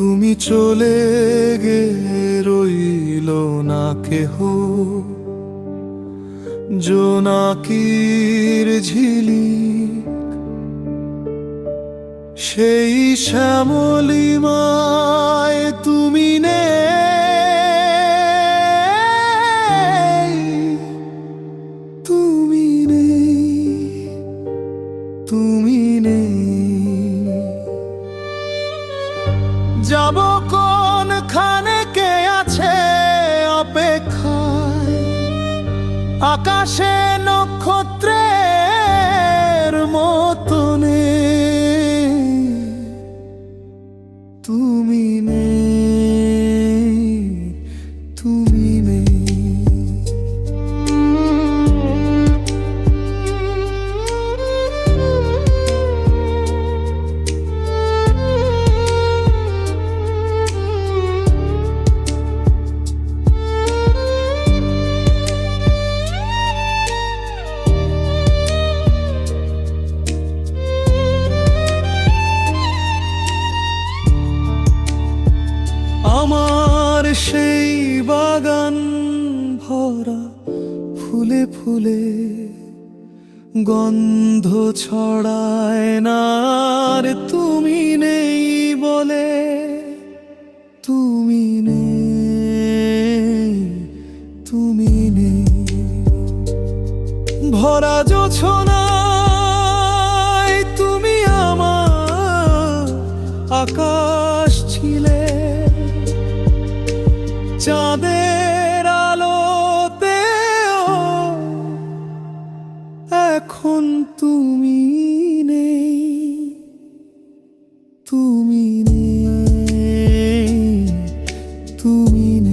তুমি চলে গে রইল না কেহ। জোনাকির ঝিলি সেই শ্যামলিমায় যাব কোনখানে কে আছে অপেক্ষায়? আকাশে নক্ষত্রের মতনে তুমি নে তুমি সেই বাগান ভরা ফুলে ফুলে গন্ধ ছড়ায় না। তুমি নেই বলে, তুমি নেই তুমি নেই। ভরা জোছনায় তুমি আমার আকাশ চাঁদের আলোতে এখন তুমি নেই তুমি নেই তুমি নেই।